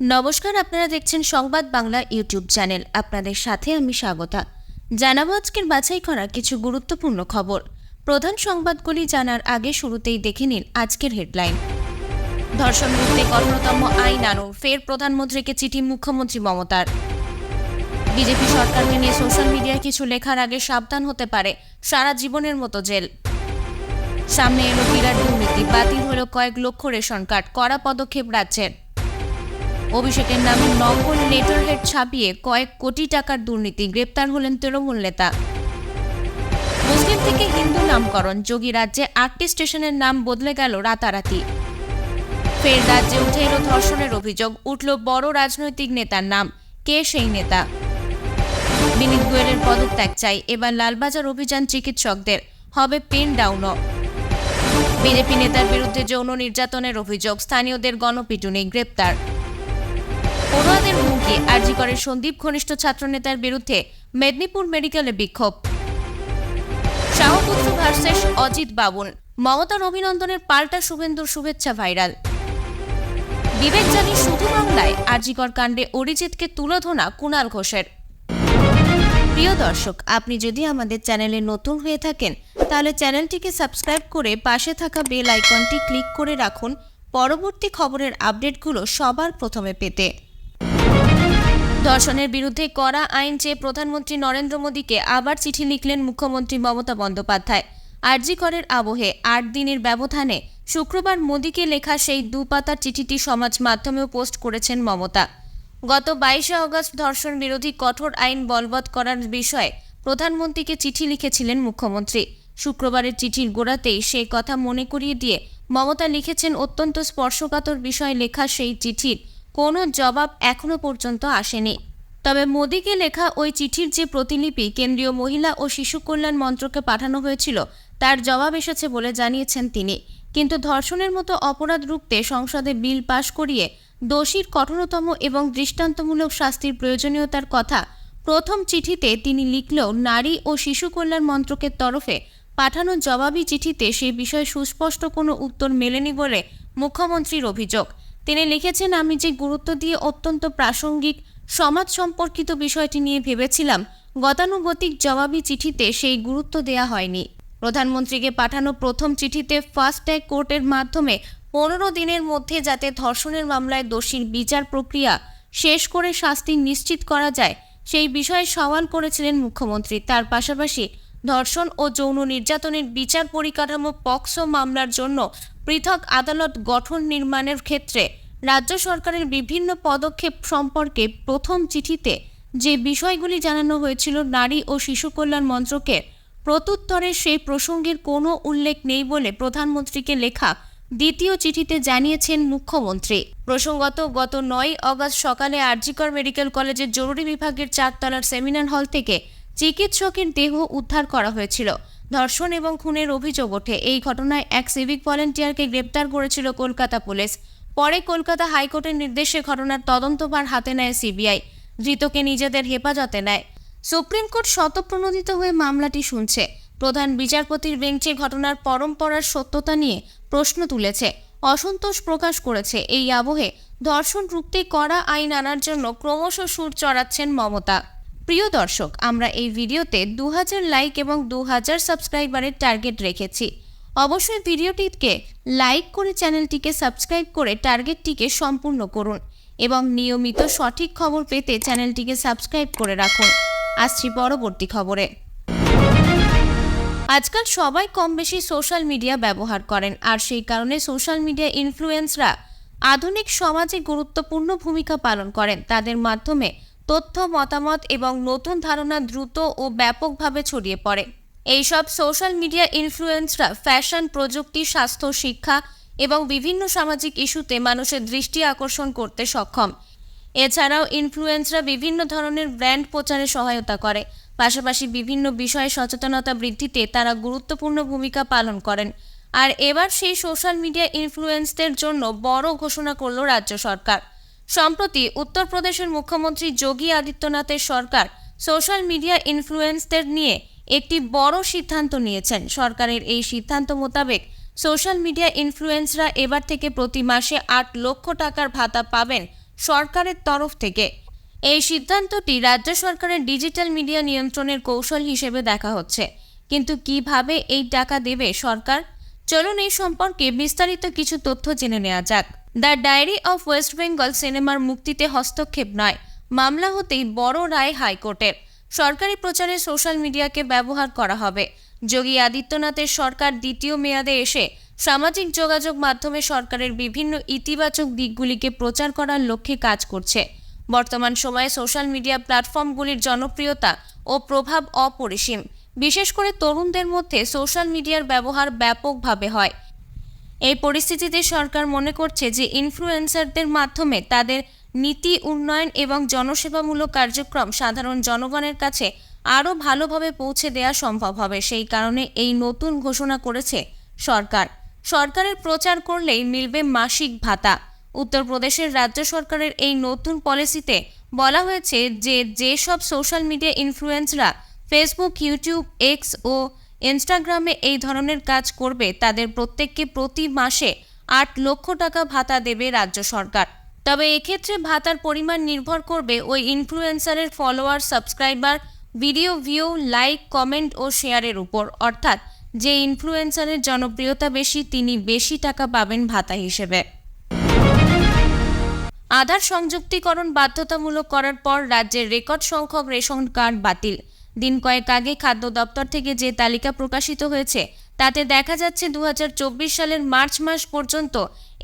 নমস্কার, আপনারা দেখছেন সংবাদ বাংলা ইউটিউব চ্যানেল। আপনাদের সাথে আমি স্বাগতা। জানাব আজকের বাছাই করা কিছু গুরুত্বপূর্ণ খবর। প্রধান সংবাদগুলি জানার আগে শুরুতেই দেখে নিন আজকের হেডলাইন। ধর্ষণ রুখতে কঠোরতম আইন আনো, ফের প্রধানমন্ত্রীকে চিঠি মুখ্যমন্ত্রী মমতার। বিজেপি সরকারকে নিয়ে সোশ্যাল মিডিয়ায় কিছু লেখার আগে সাবধান হতে পারে সারা জীবনের মতো জেল। সামনে এলো বিরাট দুর্নীতি, বাতিল হলো কয়েক লক্ষ রেশন কার্ড, কড়া পদক্ষেপ রাজ্যের। অভিষেকের নামে নকল হেড ছাপিয়ে কয়েক কোটি টাকার দুর্নীতি। গ্রেপ্তার হলেন তৃণমূল নেতা। মুসলিম থেকে হিন্দু নামকরণ। যোগী রাজ্যে আটটি স্টেশনের নাম বদলে গেল রাতারাতি। ফের রাজ্যে উঠে এলো ধর্ষণের অভিযোগ। উঠল বড় রাজনৈতিক নেতার নাম। কে সেই নেতা? বিনীত গোয়েলের পদত্যাগ চাই। এবার লালবাজার অভিযান চিকিৎসকদের। হবে পেন ডাউনও। বিজেপি নেতার বিরুদ্ধে যৌন নির্যাতনের অভিযোগ। স্থানীয়দের গণপিটুনি, গ্রেপ্তার। পড়ুয়াদের হুমকি, আরজি করে সন্দীপ ঘনিষ্ঠ ছাত্রনেতার বিরুদ্ধে মেদিনীপুর মেডিকেলে বিক্ষোভ। শাহপুত্র ভার্সেস অজিত বাবুন মমতার অভিনন্দনের পাল্টা শুভেন্দুর শুভেচ্ছা ভাইরাল। বিবেক জানি শুধু বাংলায় আরজিকর কাণ্ডে অরিজিৎকে তুলোধনা কুণাল ঘোষের। প্রিয় দর্শক, আপনি যদি আমাদের চ্যানেলে নতুন হয়ে থাকেন, তাহলে চ্যানেলটিকে সাবস্ক্রাইব করে পাশে থাকা বেল আইকনটি ক্লিক করে রাখুন। পরবর্তী খবরের আপডেটগুলো সবার প্রথমে পেতে ধর্ষণের বিরুদ্ধে কড়া আইন চেয়ে প্রধানমন্ত্রী নরেন্দ্র মোদীকে আবার চিঠি লিখলেন মুখ্যমন্ত্রী মমতা বন্দ্যোপাধ্যায়। আরজি করের আবহে আট দিনের ব্যবধানে শুক্রবার মোদীকে লেখা সেই দুপাতার চিঠিটি সমাজ মাধ্যমেও পোস্ট করেছেন মমতা। গত বাইশে অগস্ট ধর্ষণ বিরোধী কঠোর আইন বলবৎ করার বিষয়ে প্রধানমন্ত্রীকে চিঠি লিখেছিলেন মুখ্যমন্ত্রী। শুক্রবারের চিঠির গোড়াতেই সেই কথা মনে করিয়ে দিয়ে মমতা লিখেছেন অত্যন্ত স্পর্শকাতর বিষয় লেখা সেই চিঠির কোনো জবাব এখনও পর্যন্ত আসেনি। তবে মোদীকে লেখা ওই চিঠির যে প্রতিলিপি কেন্দ্রীয় মহিলা ও শিশু কল্যাণ মন্ত্রকে পাঠানো হয়েছিল, তার জবাব এসেছে বলে জানিয়েছেন তিনি। কিন্তু ধর্ষণের মতো অপরাধ রুখতে সংসদে বিল পাশ করিয়ে দোষীর কঠোরতম এবং দৃষ্টান্তমূলক শাস্তির প্রয়োজনীয়তার কথা প্রথম চিঠিতে তিনি লিখলেও নারী ও শিশু কল্যাণ মন্ত্রকের তরফে পাঠানো জবাবি চিঠিতে সে বিষয়ে সুস্পষ্ট কোনো উত্তর মেলেনি বলে মুখ্যমন্ত্রীর অভিযোগ। তিনি লিখেছেন, আমি যে গুরুত্ব দিয়ে অত্যন্ত প্রাসঙ্গিক, সমাজ সম্পর্কিত বিষয়টি নিয়ে ভেবেছিলাম, গতানুগতিক জবাবি চিঠিতে সেই গুরুত্ব দেয়া হয়নি। প্রধানমন্ত্রীকে পাঠানো প্রথম চিঠিতে ফাস্ট ট্যাগ কোর্টের মাধ্যমে পনেরো দিনের মধ্যে যাতে ধর্ষণের মামলায় দোষীর বিচার প্রক্রিয়া শেষ করে শাস্তি নিশ্চিত করা যায়, সেই বিষয়ে সওয়াল করেছিলেন মুখ্যমন্ত্রী। তার পাশাপাশি ধর্ষণ ও যৌন নির্যাতনের বিচার পরিকাঠামো পক্সো মামলার জন্য পৃথক আদালত গঠন নির্মাণের ক্ষেত্রে রাজ্য সরকারের বিভিন্ন পদক্ষেপ সম্পর্কে প্রথম চিঠিতে যে বিষয়গুলি জানানো হয়েছিল নারী ও শিশু কল্যাণ মন্ত্রকের প্রত্যুত্তরে সেই প্রসঙ্গের কোনো উল্লেখ নেই বলে প্রধানমন্ত্রীকে লেখা দ্বিতীয় চিঠিতে জানিয়েছেন মুখ্যমন্ত্রী। প্রসঙ্গত, গত নয় অগস্ট সকালে আরজিকর মেডিকেল কলেজের জরুরি বিভাগের চারতলার সেমিনার হল থেকে চিকিৎসকের দেহ উদ্ধার করা হয়েছিল। ধর্ষণ এবং খুনের অভিযোগ ওঠে। এই ঘটনায় এক সিভিক ভলেন্টিয়ারকে গ্রেপ্তার করেছিল কলকাতা পুলিশ। পরে কলকাতা হাইকোর্টের নির্দেশে ঘটনার তদন্তভার হাতে নেয় সিবিআই। ধৃতকে নিজেদের হেফাজতে নেয়। সুপ্রিম কোর্ট শতপ্রণোদিত হয়ে মামলাটি শুনছে। প্রধান বিচারপতির বেঞ্চে ঘটনার পরম্পরার সত্যতা নিয়ে প্রশ্ন তুলেছে। অসন্তোষ প্রকাশ করেছে এই আবহে। ধর্ষণ রুখতে কড়া আইন আনার জন্য ক্রমশ সুর চড়াচ্ছেন মমতা। প্রিয় দর্শক, আমরা এই ভিডিওতে দু হাজার লাইক এবং দু হাজার সাবস্ক্রাইবারের টার্গেট রেখেছি। অবশ্যই ভিডিওটিকে লাইক করে চ্যানেলটিকে সাবস্ক্রাইব করে টার্গেটটিকে সম্পূর্ণ করুন এবং নিয়মিত সঠিক খবর পেতে চ্যানেলটিকে সাবস্ক্রাইব করে রাখুন। আসছি পরবর্তী খবরে। আজকাল সবাই কম বেশি সোশ্যাল মিডিয়া ব্যবহার করেন আর সেই কারণে সোশ্যাল মিডিয়া ইনফ্লুয়েন্সরা আধুনিক সমাজে গুরুত্বপূর্ণ ভূমিকা পালন করেন। তাদের মাধ্যমে তথ্য, মতামত এবং নতুন ধারণা দ্রুত ও ব্যাপকভাবে ছড়িয়ে পড়ে। এইসব সোশ্যাল মিডিয়া ইনফ্লুয়েন্সরা ফ্যাশন, প্রযুক্তি, স্বাস্থ্য, শিক্ষা এবং বিভিন্ন সামাজিক ইস্যুতে মানুষের দৃষ্টি আকর্ষণ করতে সক্ষম। এছাড়াও ইনফ্লুয়েন্সরা বিভিন্ন ধরনের ব্র্যান্ড প্রচারে সহায়তা করে। পাশাপাশি বিভিন্ন বিষয়ে সচেতনতা বৃদ্ধিতে তারা গুরুত্বপূর্ণ ভূমিকা পালন করেন। আর এবার সেই সোশ্যাল মিডিয়া ইনফ্লুয়েন্সদের জন্য বড় ঘোষণা করল রাজ্য সরকার। সম্প্রতি উত্তরপ্রদেশের মুখ্যমন্ত্রী যোগী আদিত্যনাথের সরকার সোশ্যাল মিডিয়া ইনফ্লুয়েন্সদের নিয়ে একটি বড় সিদ্ধান্ত নিয়েছেন। সরকারের এই সিদ্ধান্ত মোতাবেক সোশ্যাল মিডিয়া ইনফ্লুয়েন্সরা এবার থেকে প্রতি মাসে আট লক্ষ টাকার ভাতা পাবেন সরকারের তরফ থেকে। এই সিদ্ধান্তটি রাজ্য সরকারের ডিজিটাল মিডিয়া নিয়ন্ত্রণের কৌশল হিসেবে দেখা হচ্ছে। কিন্তু কীভাবে এই টাকা দেবে সরকার? চলুন এই সম্পর্কে বিস্তারিত কিছু তথ্য জেনে নেওয়া যাক। The diary of West Bengal সিনেমার মুক্তিতে হস্তক্ষেপ নয়। মামলা হতেই বড় রায় হাইকোর্টের। সরকারি প্রচারে সোশ্যাল মিডিয়াকে ব্যবহার করা হবে। যোগী আদিত্যনাথের সরকার দ্বিতীয় মেয়াদে এসে সামাজিক যোগাযোগ মাধ্যমে সরকারের বিভিন্ন ইতিবাচক দিকগুলিকে প্রচার করার লক্ষ্যে কাজ করছে। বর্তমান সময়ে সোশ্যাল মিডিয়া প্ল্যাটফর্মগুলির জনপ্রিয়তা ও প্রভাব অপরিসীম। বিশেষ করে তরুণদের মধ্যে সোশ্যাল মিডিয়ার ব্যবহার ব্যাপকভাবে হয়। এই পরিস্থিতিতে সরকার মনে করছে যে ইনফ্লুয়েন্সারদের মাধ্যমে তাদের নীতি, উন্নয়ন এবং জনসেবামূলক কার্যক্রম সাধারণ জনগণের কাছে আরও ভালোভাবে পৌঁছে দেওয়া সম্ভব হবে। সেই কারণে এই নতুন ঘোষণা করেছে সরকার। সরকারের প্রচার করলেই মিলবে মাসিক ভাতা। উত্তরপ্রদেশের রাজ্য সরকারের এই নতুন পলিসিতে বলা হয়েছে যে যেসব সোশ্যাল মিডিয়া ইনফ্লুয়েন্সরা ফেসবুক, ইউটিউব, এক্স ও ইনস্টাগ্রামে এই ধরনের কাজ করবে, তাদের প্রত্যেককে প্রতি মাসে আট লক্ষ টাকা ভাতা দেবে রাজ্য সরকার। তবে এক্ষেত্রে ভাতার পরিমাণ নির্ভর করবে ওই ইনফ্লুয়েন্সারের follower subscriber video view like comment ও শেয়ারের উপর। অর্থাৎ যে ইনফ্লুয়েন্সারের জনপ্রিয়তা বেশি, তিনি বেশি টাকা পাবেন ভাতা হিসেবে। আধার সংযুক্তিকরণ বাধ্যতামূলক করার পর রাজ্যের রেকর্ড সংখ্যক রেশন কার্ড বাতিল। দিন কয়েক আগে খাদ্য দপ্তর থেকে যে তালিকা প্রকাশিত হয়েছে, তাতে দেখা যাচ্ছে দু হাজার চব্বিশ সালের মার্চ মাস পর্যন্ত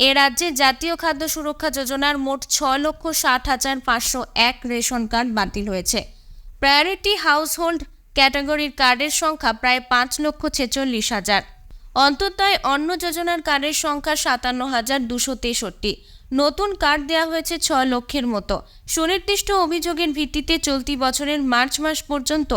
এ রাজ্যে জাতীয় খাদ্য সুরক্ষা যোজনার মোট ছ লক্ষ ষাট হাজার পাঁচশো এক রেশন কার্ড বাতিল হয়েছে। প্রায়োরিটি হাউসহোল্ড ক্যাটাগরির কার্ডের সংখ্যা প্রায় পাঁচ লক্ষ ছেচল্লিশ হাজার। অন্তর্দয় অন্ন যোজনার কার্ডের সংখ্যা সাতান্ন হাজার দুশো তেষট্টি। নতুন কার্ড দেওয়া হয়েছে ছ লক্ষের মতো। সুনির্দিষ্ট অভিযোগের ভিত্তিতে চলতি বছরের মার্চ মাস পর্যন্ত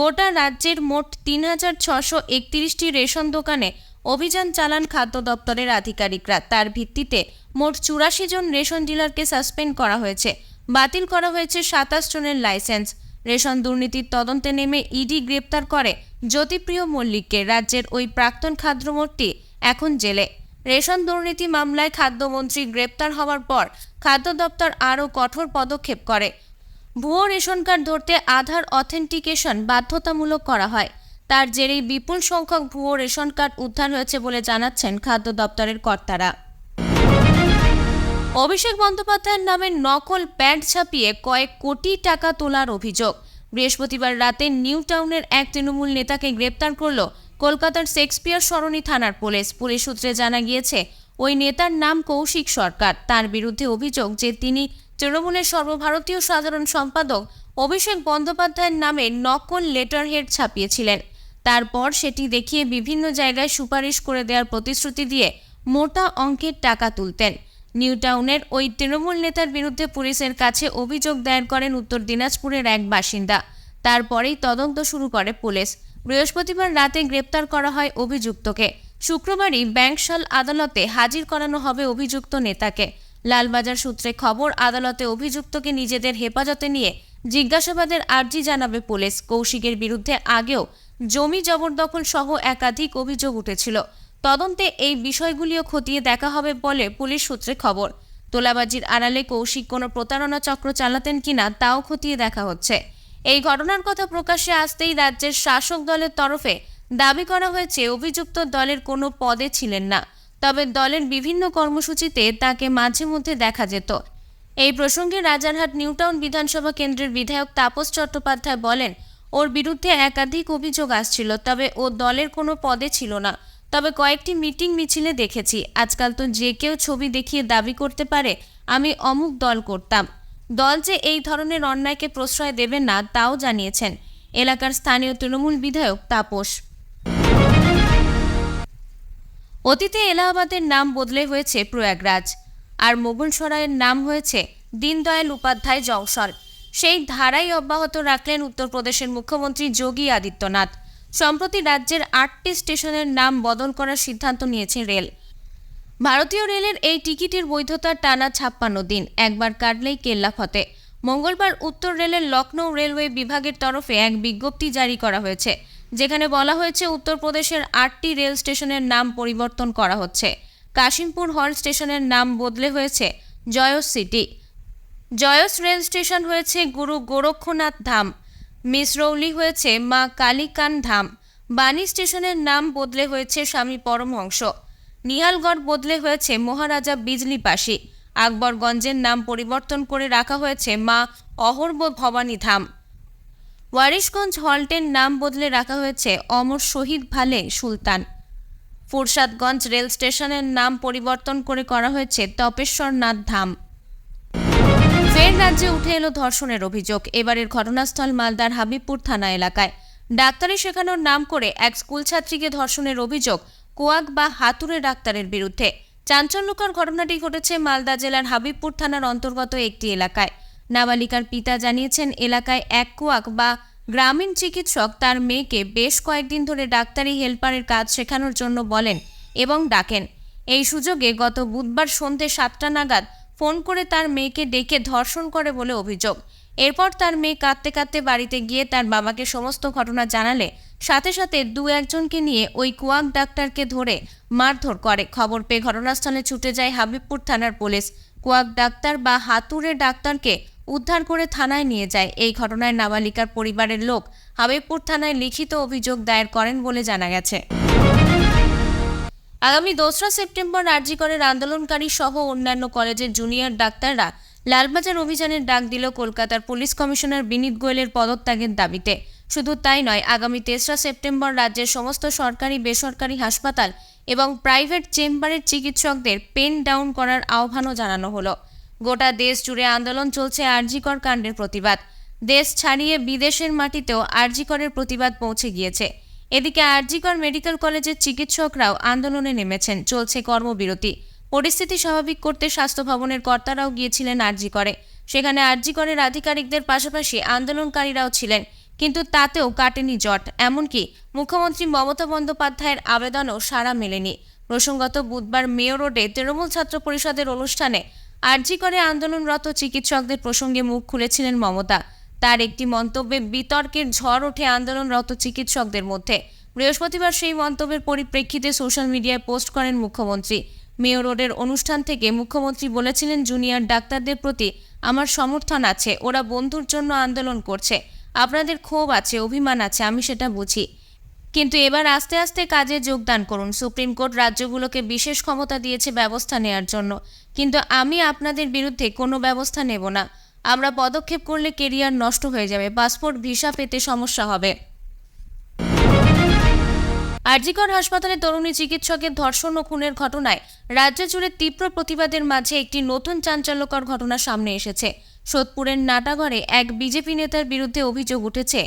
গোটা রাজ্যের মোট তিন হাজার ছশো একত্রিশটি রেশন দোকানে অভিযান চালান খাদ্য দপ্তরের আধিকারিকরা। তার ভিত্তিতে মোট চুরাশি জন রেশন ডিলারকে সাসপেন্ড করা হয়েছে। বাতিল করা হয়েছে সাতাশ জনের লাইসেন্স। রেশন দুর্নীতির তদন্তে নেমে ইডি গ্রেপ্তার করে জ্যোতিপ্রিয় মল্লিককে। রাজ্যের ওই প্রাক্তন খাদ্যমন্ত্রী এখন জেলে। রেশন দুর্নীতি মামলায় খাদ্যমন্ত্রী গ্রেপ্তার হওয়ার পর খাদ্য দপ্তর আরও কঠোর পদক্ষেপ করে। ভুয়ো রেশন কার্ড ধরতে আধার অথেন্টিকেশন বাধ্যতামূলক করা হয়। তার জেরেই বিপুল সংখ্যক ভুয়ো রেশন কার্ড উদ্ধার হয়েছে বলে জানাচ্ছেন খাদ্য দপ্তরের কর্তারা। অভিষেক বন্দ্যোপাধ্যায়ের নামে নকল প্যাড ছাপিয়ে কয়েক কোটি টাকা তোলার অভিযোগ। বৃহস্পতিবার রাতে নিউ টাউনের এক তৃণমূল নেতাকে গ্রেপ্তার করল কলকাতার শেক্সপিয়ার সরণি থানার পুলিশ। পুলিশ সূত্রে জানা গিয়েছে, ওই নেতার নাম কৌশিক সরকার। তার বিরুদ্ধে অভিযোগ যে তিনি তৃণমূলের সর্বভারতীয় সাধারণ সম্পাদক অভিষেক বন্দ্যোপাধ্যায়ের নামে নকল লেটার হেড ছাপিয়েছিলেন। তারপর সেটি দেখিয়ে বিভিন্ন জায়গায় সুপারিশ করে দেওয়ার প্রতিশ্রুতি দিয়ে মোটা অঙ্কের টাকা তুলতেন। নিউ টাউনের ওই তৃণমূল নেতার বিরুদ্ধে পুলিশের কাছে অভিযোগ দায়ের করেন উত্তর দিনাজপুরের এক বাসিন্দা। তারপরেই তদন্ত শুরু করে পুলিশ। বৃহস্পতিবার রাতে গ্রেপ্তার করা হয় অভিযুক্তকে। শুক্রবারই ব্যাংকশাল আদালতে হাজির করানো হবে অভিযুক্ত নেতাকে। লালবাজার সূত্রে খবর, আদালতে অভিযুক্তকে নিজেদের হেফাজতে নিয়ে জিজ্ঞাসাবাদের আর্জি জানাবে পুলিশ। কৌশিকের বিরুদ্ধে আগেও জমি জবরদখল সহ একাধিক অভিযোগ উঠেছিল। তদন্তে এই বিষয়গুলিও খতিয়ে দেখা হবে বলে পুলিশ সূত্রে খবর। তোলাবাজির আড়ালে কৌশিক কোনো প্রতারণা চক্র চালাতেন কিনা, তাও খতিয়ে দেখা হচ্ছে। এই ঘটনার কথা প্রকাশ্যে আসতেই রাজ্যের শাসক দলের তরফে দাবি করা হয়েছে, অভিযুক্ত দলের কোনো পদে ছিলেন না, তবে দলের বিভিন্ন কর্মসূচিতে তাকে মাঝে মধ্যে দেখা যেত। এই প্রসঙ্গে রাজারহাট নিউটাউন বিধানসভা কেন্দ্রের বিধায়ক তাপস চট্টোপাধ্যায় বলেন, ওর বিরুদ্ধে একাধিক অভিযোগ আসছিল, তবে ও দলের কোনো পদে ছিল না। তবে কয়েকটি মিটিং মিছিলে দেখেছি, আজকাল তো যে কেউ ছবি দেখিয়ে দাবি করতে পারে, আমি অমুক দল করতাম। দল যে এই ধরনের অন্যায়কে প্রশ্রয় দেবে না, তাও জানিয়েছেন এলাকার স্থানীয় তৃণমূল বিধায়ক তাপস। অতীতে এলাহাবাদের নাম বদলে হয়েছে প্রয়াগরাজ। আর মোগলসরাইয়ের নাম হয়েছে দীনদয়াল উপাধ্যায় জংশন। সেই ধারাই অব্যাহত রাখলেন উত্তরপ্রদেশের মুখ্যমন্ত্রী যোগী আদিত্যনাথ। সম্প্রতি রাজ্যের আটটি স্টেশনের নাম বদল করার সিদ্ধান্ত নিয়েছে রেল। ভারতীয় রেলের এই টিকিটের বৈধতার টানা ছাপ্পান্ন দিন। একবার কাটলেই কেল্লা ফতে। মঙ্গলবার উত্তর রেলের লখনৌ রেলওয়ে বিভাগের তরফে এক বিজ্ঞপ্তি জারি করা হয়েছে, যেখানে বলা হয়েছে উত্তরপ্রদেশের আটটি রেল স্টেশনের নাম পরিবর্তন করা হচ্ছে। কাশিমপুর হল স্টেশনের নাম বদলে হয়েছে Jais city. Jais rail station হয়েছে গুরু গোরক্ষনাথ ধাম। মিসরৌলি হয়েছে মা কালিকান ধাম। বাণী স্টেশনের নাম বদলে হয়েছে স্বামী পরমহংস। নিহালগড় বদলে হয়েছে মহারাজা বিজলি পাশি আকবরগঞ্জের নাম পরিবর্তন করে রাখা হয়েছে মা অহর্ব ভবানী ধাম। ওয়ারিশগঞ্জ হল্টের নাম বদলে রাখা হয়েছে অমর শহীদ ভালে সুলতান। ফুরসাদগঞ্জ রেল স্টেশনের নাম পরিবর্তন করে করা হয়েছে তপেশ্বরনাথ ধাম। ফের রাজ্যে উঠে এলো ধর্ষণের অভিযোগ। এবারের ঘটনাস্থল মালদার হাবিবপুর থানা এলাকায়। ডাক্তারি শেখানোর নাম করে এক স্কুল ছাত্রীকে ধর্ষণের অভিযোগ। কোয়াক বা হাতুড়ে ডাক্তারের বিরুদ্ধে। চাঞ্চল্যকর ঘটনাটি ঘটেছে মালদা জেলার হাবিবপুর থানার অন্তর্গত একটি এলাকায়। নাবালিকার পিতা জানিয়েছেন, এলাকায় এক কোয়াক বা গ্রামীণ চিকিৎসক তার মেয়েকে বেশ কয়েকদিন ধরে ডাক্তারি হেল্পারের কাজ শেখানোর জন্য বলেন এবং ডাকেন। এই সুযোগে গত বুধবার সন্ধে সাতটা নাগাদ ফোন করে তার মেয়েকে ডেকে ধর্ষণ করে বলে অভিযোগ। এরপর তার মেয়ে কাঁদতে কাঁদতে বাড়িতে গিয়ে তার বাবাকে সমস্ত ঘটনা জানালে সাথে সাথে দু একজনকে নিয়ে ওই কুয়াক ডাক্তারকে ধরে মারধর করে। খবর পেয়ে ঘটনাস্থলে ছুটে যায় হাবিবপুর থানার পুলিশ। কুয়াক ডাক্তার বা হাতুড়ে ডাক্তারকে উদ্ধার করে থানায় নিয়ে যায়। এই ঘটনায় নাবালিকার পরিবারের লোক হাবিবপুর থানায় লিখিত অভিযোগ দায়ের করেন বলে জানা গেছে। আগামী দোসরা সেপ্টেম্বর আরজিকরের আন্দোলনকারী সহ অন্যান্য কলেজের জুনিয়র ডাক্তাররা লালবাজার অভিযানের ডাক দিল কলকাতার পুলিশ কমিশনার বিনীত গোয়েলের পদত্যাগের দাবিতে। শুধু তাই নয়, আগামী তেসরা সেপ্টেম্বর রাজ্যের সমস্ত সরকারি, বেসরকারি হাসপাতাল এবং প্রাইভেট চেম্বারের চিকিৎসকদের পেন ডাউন করার আহ্বানও জানানো হলো। গোটা দেশ জুড়ে আন্দোলন চলছে আরজিকর কাণ্ডের প্রতিবাদ। দেশ ছাড়িয়ে বিদেশের মাটিতেও আরজিকরের প্রতিবাদ পৌঁছে গিয়েছে। এদিকে আরজিকর মেডিকেল কলেজের চিকিৎসকরাও আন্দোলনে নেমেছেন, চলছে কর্মবিরতি। পরিস্থিতি স্বাভাবিক করতে স্বাস্থ্য ভবনের কর্তারাও গিয়েছিলেন আরজিকরে। সেখানে আরজিকরের আধিকারিকদের পাশাপাশি আন্দোলনকারীরাও ছিলেন। কিন্তু তাতেও কাটেনি জট। এমনকি মুখ্যমন্ত্রী মমতা বন্দ্যোপাধ্যায়ের আবেদনও সাড়া মেলেনি। প্রসঙ্গত বুধবার মেয়র রোডে তৃণমূল ছাত্র পরিষদের অনুষ্ঠানে আরজি করে আন্দোলনরত চিকিৎসকদের প্রসঙ্গে মুখ খুলেছিলেন মমতা। তার একটি মন্তব্যে, বিতর্কের ঝড় ওঠে আন্দোলনরত চিকিৎসকদের মধ্যে। বৃহস্পতিবার সেই মন্তব্যের পরিপ্রেক্ষিতে সোশ্যাল মিডিয়ায় পোস্ট করেন মুখ্যমন্ত্রী। মেয়র রোডের অনুষ্ঠান থেকে মুখ্যমন্ত্রী বলেছিলেন, জুনিয়র ডাক্তারদের প্রতি আমার সমর্থন আছে। ওরা বন্ধুর জন্য আন্দোলন করছে। আপনাদের ক্ষোভ আছে, অভিমান আছে, আমি সেটা বুঝি। কিন্তু এবার আস্তে আস্তে কাজে যোগদান করুন। সুপ্রিম কোর্ট রাজ্যগুলোকে বিশেষ ক্ষমতা দিয়েছে ব্যবস্থা নেয়ার জন্য। কিন্তু আমি আপনাদের বিরুদ্ধে কোনো ব্যবস্থা নেব না। আমরা পদক্ষেপ করলে কেরিয়ার নষ্ট হয়ে যাবে, পাসপোর্ট, ভিসা পেতে সমস্যা হবে। আরজিকর হাসপাতালে তরুণী চিকিৎসকের ধর্ষণ ও খুনের ঘটনায় রাজ্য জুড়ে তীব্র প্রতিবাদের মাঝে একটি নতুন চাঞ্চল্যকর ঘটনা সামনে এসেছে। সোদপুরের নাটাগড়ে এক বিজেপি নেতার বিরুদ্ধে অভিযোগ উঠেছে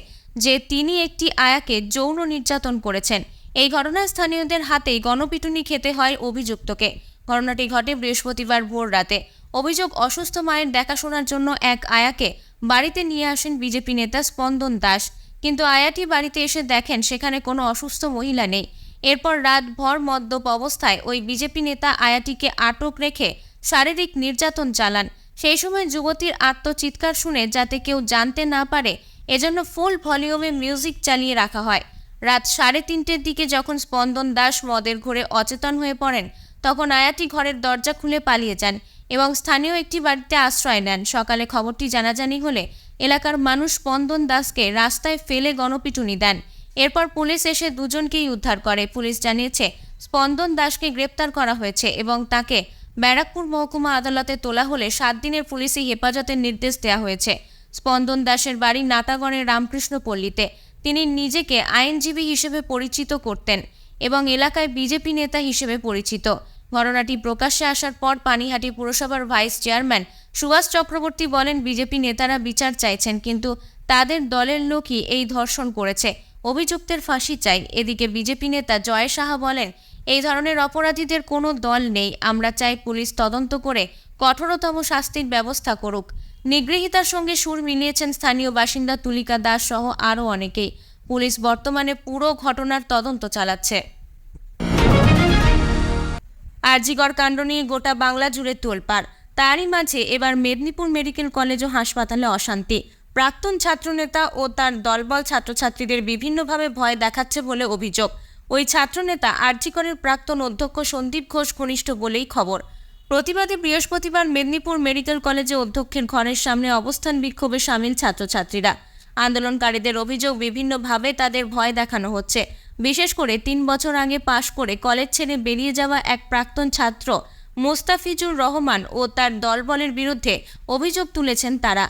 যে তিনি একটি আয়াকে যৌন নির্যাতন করেছেন। এই ঘটনায় স্থানীয়দের হাতেই গণপিটুনি খেতে হয় অভিযুক্তকে। ঘটনাটি ঘটে বৃহস্পতিবার ভোর রাতে। অভিযোগ, অসুস্থ মায়ের দেখাশোনার জন্য এক আয়াকে বাড়িতে নিয়ে আসেন বিজেপি নেতা স্পন্দন দাস। কিন্তু আয়াটি বাড়িতে এসে দেখেন সেখানে কোনো অসুস্থ মহিলা নেই। এরপর রাতভর মদ্যপ অবস্থায় ওই বিজেপি নেতা আয়াটিকে আটক রেখে শারীরিক নির্যাতন চালান। সেই সময় যুবতীর আত্মচিৎকার শুনে যাতে কেউ জানতে না পারে, এজন্য ফুল ভলিউমে মিউজিক চালিয়ে রাখা হয়। রাত সাড়ে তিনটের দিকে যখন স্পন্দন দাস মদের ঘরে অচেতন হয়ে পড়েন, তখন আয়াটি ঘরের দরজা খুলে পালিয়ে যান এবং স্থানীয় একটি বাড়িতে আশ্রয় নেন। সকালে খবরটি জানাজানি হলে এলাকার মানুষ স্পন্দন দাসকে রাস্তায় ফেলে গণপিটুনি দেন। এরপর পুলিশ এসে দুজনকেই উদ্ধার করে। পুলিশ জানিয়েছে, স্পন্দন দাসকে গ্রেপ্তার করা হয়েছে এবং তাকে ব্যারাকপুর মহকুমা আদালতে তোলা হলে সাত দিনের পুলিশি হেফাজতের নির্দেশ দেওয়া হয়েছে। স্পন্দন দাসের বাড়ি নাটাগড়ের রামকৃষ্ণ পল্লীতে। তিনি নিজেকে আইনজীবী হিসেবে পরিচিত করতেন এবং এলাকায় বিজেপি নেতা হিসেবে পরিচিত। ঘটনাটি প্রকাশ্যে আসার পর পানিহাটি পুরসভার ভাইস চেয়ারম্যান সুভাষ চক্রবর্তী বলেন, বিজেপি নেতারা বিচার চাইছেন, কিন্তু তাদের দলের লোকই এই ধর্ষণ করেছে। অভিযুক্তের ফাঁসি চাই। এদিকে বিজেপি নেতা জয় সাহা বলেন, এই ধরনের অপরাধীদের কোনো দল নেই। আমরা চাই পুলিশ তদন্ত করে কঠোরতম শাস্তির ব্যবস্থা করুক। নিগৃহীতার সঙ্গে সুর মিলিয়েছেন স্থানীয় বাসিন্দা তুলিকা দাস সহ আরও অনেকেই। পুলিশ বর্তমানে পুরো ঘটনার তদন্ত চালাচ্ছে। আরজিগড় কাণ্ড নিয়ে গোটা বাংলা জুড়ে তোলপাড়। তারই মাঝে এবার মেদিনীপুর মেডিকেল কলেজ ও হাসপাতালে অশান্তি। প্রাক্তন ছাত্রনেতা ও তার দলবল ছাত্রছাত্রীদের বিভিন্নভাবে ভয় দেখাচ্ছে বলে অভিযোগ। ওই ছাত্রনেতা আরজিগড়ের প্রাক্তন অধ্যক্ষ সন্দীপ ঘোষ ঘনিষ্ঠ বলেই খবর। প্রতিবাদে বৃহস্পতিবার মেদিনীপুর মেডিকেল কলেজে অধ্যক্ষের ঘরের সামনে অবস্থান বিক্ষোভে সামিল ছাত্রছাত্রীরা। আন্দোলনকারীদের অভিযোগ বিভিন্নভাবে তাদের ভয় দেখানো হচ্ছে। বিশেষ করে তিন বছর আগে পাশ করে কলেজ ছেড়ে বেরিয়ে যাওয়া এক প্রাক্তন ছাত্র মোস্তাফিজুর রহমান ও তার দলবলের বিরুদ্ধে অভিযোগ তুলেছেন তারা।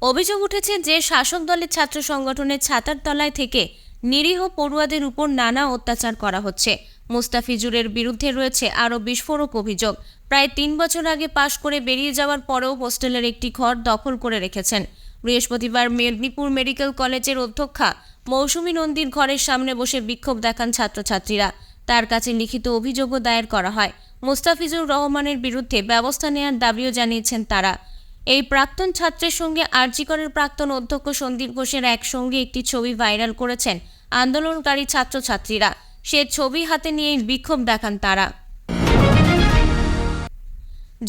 অভিযোগ উঠেছে যে শাসক দলের ছাত্র সংগঠনের ছাতার তলায় থেকে নিরীহ পড়ুয়াদের উপর নানা অত্যাচার করা হচ্ছে। মুস্তাফিজুরের বিরুদ্ধে রয়েছে আরও বিস্ফোরক অভিযোগ। প্রায় তিন বছর আগে পাশ করে বেরিয়ে যাওয়ার পরেও হোস্টেলের একটি ঘর দখল করে রেখেছেন। বৃহস্পতিবার মেদিনীপুর মেডিকেল কলেজের অধ্যক্ষা মৌসুমী নন্দীর ঘরের সামনে বসে বিক্ষোভ দেখান ছাত্রছাত্রীরা। তার কাছে লিখিত অভিযোগও দায়ের করা হয়। মুস্তাফিজুর রহমানের বিরুদ্ধে ব্যবস্থা নেওয়ার দাবিও জানিয়েছেন তারা। এই প্রাক্তন ছাত্রের সঙ্গে আরজিকরের প্রাক্তন অধ্যক্ষ সন্দীপ ঘোষের একসঙ্গে একটি ছবি ভাইরাল করেছেন আন্দোলনকারী ছাত্রছাত্রীরা। সে ছবি হাতে নিয়েই বিক্ষোভ দেখান তারা।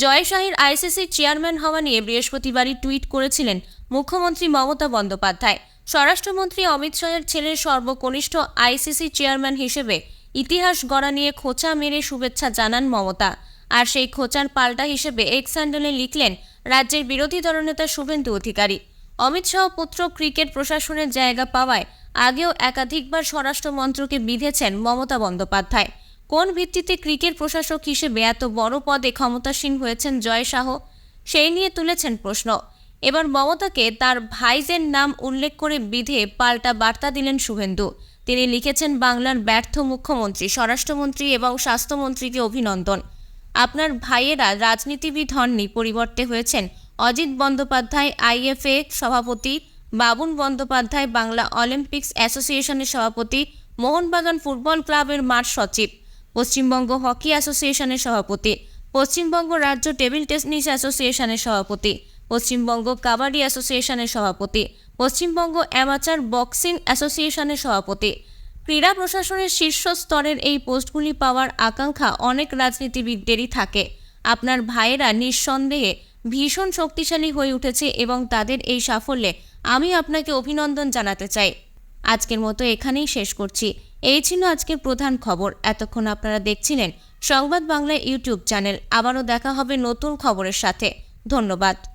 জয় শাহির আইসিসির চেয়ারম্যান হওয়া নিয়ে বৃহস্পতিবারই টুইট করেছিলেন মুখ্যমন্ত্রী মমতা বন্দ্যোপাধ্যায়। স্বরাষ্ট্রমন্ত্রী অমিত শাহের ছেলের সর্বকনিষ্ঠ আইসিসি চেয়ারম্যান হিসেবে ইতিহাস গড়া নিয়ে খোঁচা মেরে শুভেচ্ছা জানান মমতা। আর সেই খোঁচার পাল্টা হিসেবে এক্স হ্যান্ডেলে লিখলেন, রাজ্যের বিরোধী দলনেতা শুভেন্দু অধিকারী। অমিত শাহ পুত্র ক্রিকেট প্রশাসনের জায়গা পাওয়ায় আগেও একাধিকবার স্বরাষ্ট্রমন্ত্রকে বিঁধেছেন মমতা বন্দ্যোপাধ্যায়। কোন ভিত্তিতে ক্রিকেট প্রশাসক হিসেবে এত বড় পদে ক্ষমতাসীন হয়েছেন জয় শাহ? সেই নিয়ে তুলেছেন প্রশ্ন। এবার মমতাকে তার ভাইজের নাম উল্লেখ করে বিধে পাল্টা বার্তা দিলেন শুভেন্দু। তিনি লিখেছেন বাংলার ব্যর্থ মুখ্যমন্ত্রী, স্বরাষ্ট্রমন্ত্রী এবং স্বাস্থ্যমন্ত্রীকে অভিনন্দন। আপনার ভাইয়েরা রাজনীতিবিদ হননি, পরিবর্তে হয়েছেন অজিত বন্দ্যোপাধ্যায়, আইএফএ সভাপতি, বাবুন বন্দ্যোপাধ্যায়, বাংলা অলিম্পিক্স অ্যাসোসিয়েশনের সভাপতি, মোহনবাগান ফুটবল ক্লাবের মাঠ সচিব, পশ্চিমবঙ্গ হকি অ্যাসোসিয়েশনের সভাপতি, পশ্চিমবঙ্গ রাজ্য টেবিল টেনিস অ্যাসোসিয়েশনের সভাপতি, পশ্চিমবঙ্গ কাবাডি অ্যাসোসিয়েশনের সভাপতি পশ্চিমবঙ্গ অ্যামাচার বক্সিং অ্যাসোসিয়েশনের সভাপতি। ক্রীড়া প্রশাসনের শীর্ষ স্তরের এই পোস্টগুলি পাওয়ার আকাঙ্ক্ষা অনেক রাজনীতিবিদদেরই থাকে। আপনার ভাইয়েরা নিঃসন্দেহে ভীষণ শক্তিশালী হয়ে উঠেছে এবং তাদের এই সাফল্যে আমি আপনাকে অভিনন্দন জানাতে চাই। আজকের মতো এখানেই শেষ করছি। এই ছিল আজকের প্রধান খবর। এতক্ষণ আপনারা দেখছিলেন সংবাদ বাংলা ইউটিউব চ্যানেল। আবারও দেখা হবে নতুন খবরের সাথে। ধন্যবাদ।